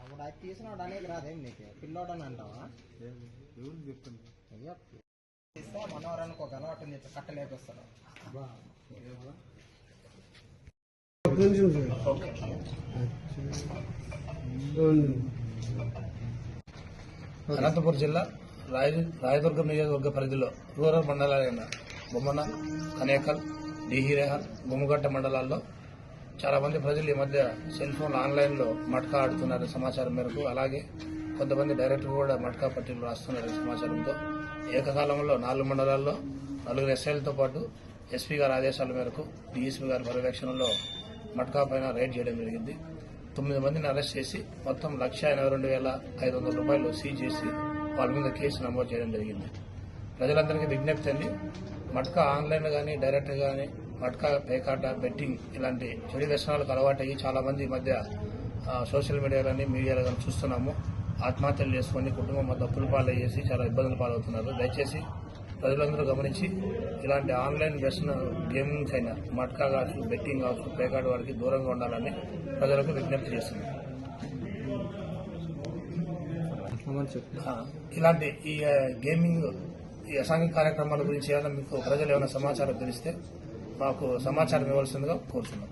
అప్పుడు అది తీసినాడు అనేది రాదేం నీకు పిల్లోడు అని అంటావా అయ్యా తీస్తే మనవరానికి ఒక అలవాటు ఉంది కట్టలేపిస్తాడు అనంతపురం జిల్లా రాయ రాయదుర్గం నియోజకవర్గ పరిధిలో రూరల్ మండలాలైన బొమ్మన కనేకల్ డిహిరేహల్ గుమ్మగట్ట మండలాల్లో చాలా మంది ప్రజలు ఈ మధ్య సెల్ ఫోన్ ఆన్లైన్లో మట్కా ఆడుతున్నారు సమాచారం మేరకు. అలాగే కొంతమంది డైరెక్ట్ కూడా మట్కా పట్టీలు రాస్తున్నారు సమాచారంతో. ఏకకాలంలో నాలుగు మండలాల్లో నలుగురు ఎస్ఐలతో పాటు ఎస్పీ గారి ఆదేశాల మేరకు డిఎస్పీ గారి పర్యవేక్షణలో మట్కా పైన రైడ్ చేయడం జరిగింది. తొమ్మిది మందిని అరెస్ట్ చేసి మొత్తం లక్ష ఎనభై రెండు వేల ఐదు వందల రూపాయలు సీజ్ చేసి వాళ్ళ మీద కేసు నమోదు చేయడం జరిగింది. ప్రజలందరికీ విజ్ఞప్తి అండి మట్కా ఆన్లైన్ కానీ డైరెక్ట్ కానీ మట్కా పేకాట బెట్టింగ్ ఇలాంటి చెడు వ్యసనాలకు అలవాటయ్యి చాలా మంది ఈ మధ్య సోషల్ మీడియాలోని మీడియాలో కానీ చూస్తున్నాము. ఆత్మహత్యలు చేసుకొని కుటుంబం మొత్తం అప్పుల పాలు చేసి చాలా ఇబ్బందులు పాలవుతున్నారు. దయచేసి ప్రజలందరూ గమనించి ఇలాంటి ఆన్లైన్ వ్యసన గేమింగ్స్ అయినా మట్కా కావచ్చు బెట్టింగ్ కావచ్చు పేకాట వారికి దూరంగా ఉండాలని ప్రజలకు విజ్ఞప్తి చేస్తున్నాం. ఆ, ఇలాంటి ఈ గేమింగ్ ఈ అసాంఘిక కార్యక్రమాల గురించి ఏమైనా మీకు ప్రజలు ఏమైనా సమాచారం తెలిస్తే మాకు సమాచారం ఇవ్వాల్సిందిగా కోరుతున్నాం.